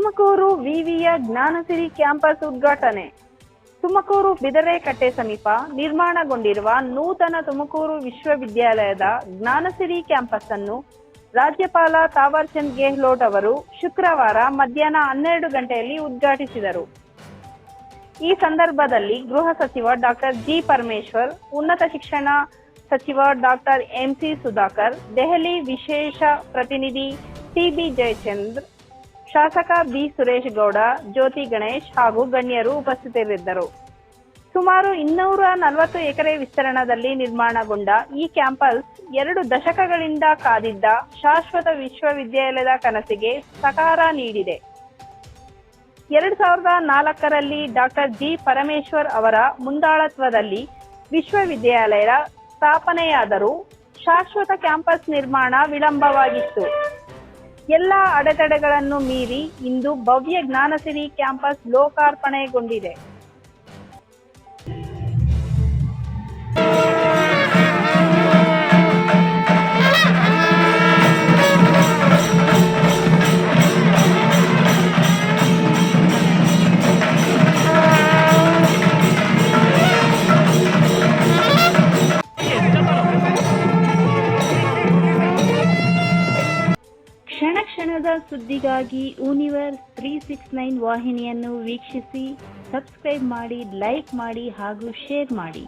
ತುಮಕೂರು ವಿವಿಯ ಜ್ಞಾನಸಿರಿ ಕ್ಯಾಂಪಸ್ ಉದ್ಘಾಟನೆ. ತುಮಕೂರು ಬಿದರೆಕಟ್ಟೆ ಸಮೀಪ ನಿರ್ಮಾಣಗೊಂಡಿರುವ ನೂತನ ತುಮಕೂರು ವಿಶ್ವವಿದ್ಯಾಲಯದ ಜ್ಞಾನಸಿರಿ ಕ್ಯಾಂಪಸ್ ಅನ್ನು ರಾಜ್ಯಪಾಲ ತಾವರ್ ಚಂದ್ ಗೆಹ್ಲೋಟ್ ಅವರು ಶುಕ್ರವಾರ ಮಧ್ಯಾಹ್ನ ಹನ್ನೆರಡು ಗಂಟೆಯಲ್ಲಿ ಉದ್ಘಾಟಿಸಿದರು. ಈ ಸಂದರ್ಭದಲ್ಲಿ ಗೃಹ ಸಚಿವ ಡಾಕ್ಟರ್ ಜಿ ಪರಮೇಶ್ವರ್, ಉನ್ನತ ಶಿಕ್ಷಣ ಸಚಿವ ಡಾಕ್ಟರ್ ಎಂಸಿ ಸುಧಾಕರ್, ದೆಹಲಿ ವಿಶೇಷ ಪ್ರತಿನಿಧಿ ಟಿಬಿ ಜಯಚಂದ್ರ ಶಾಸಕ ಬಿ ಸುರೇಶ್ ಗೌಡ ಜ್ಯೋತಿ ಗಣೇಶ್ ಹಾಗೂ ಗಣ್ಯರು ಉಪಸ್ಥಿತರಿದ್ದರು. ಸುಮಾರು ಇನ್ನೂರ ನಲವತ್ತು ಎಕರೆ ವಿಸ್ತರಣದಲ್ಲಿ ನಿರ್ಮಾಣಗೊಂಡ ಈ ಕ್ಯಾಂಪಸ್ ಎರಡು ದಶಕಗಳಿಂದ ಕಾದಿದ್ದ ಶಾಶ್ವತ ವಿಶ್ವವಿದ್ಯಾಲಯದ ಕನಸಿಗೆ ಸಕಾರ ನೀಡಿದೆ. ಎರಡ್ ಸಾವಿರದ ನಾಲ್ಕರಲ್ಲಿ ಡಾಕ್ಟರ್ ಜಿ ಪರಮೇಶ್ವರ್ ಅವರ ಮುಂದಾಳತ್ವದಲ್ಲಿ ವಿಶ್ವವಿದ್ಯಾಲಯ ಸ್ಥಾಪನೆಯಾದರೂ ಶಾಶ್ವತ ಕ್ಯಾಂಪಸ್ ನಿರ್ಮಾಣ ವಿಳಂಬವಾಗಿತ್ತು. ಎಲ್ಲ ಅಡೆತಡೆಗಳನ್ನು ಮೀರಿ ಇಂದು ಭವ್ಯ ಜ್ಞಾನಸಿರಿ ಕ್ಯಾಂಪಸ್ ಲೋಕಾರ್ಪಣೆಗೊಂಡಿದೆ. ಕ್ಷಣ ಕ್ಷಣದ ಸುದ್ದಿಗಾಗಿ ಯೂನಿವರ್ಸ್ ತ್ರೀ ಸಿಕ್ಸ್ ನೈನ್ ವಾಹಿನಿಯನ್ನು ವೀಕ್ಷಿಸಿ ಸಬ್ಸ್ಕ್ರೈಬ್ ಮಾಡಿ ಲೈಕ್ ಮಾಡಿ ಹಾಗೂ ಶೇರ್ ಮಾಡಿ.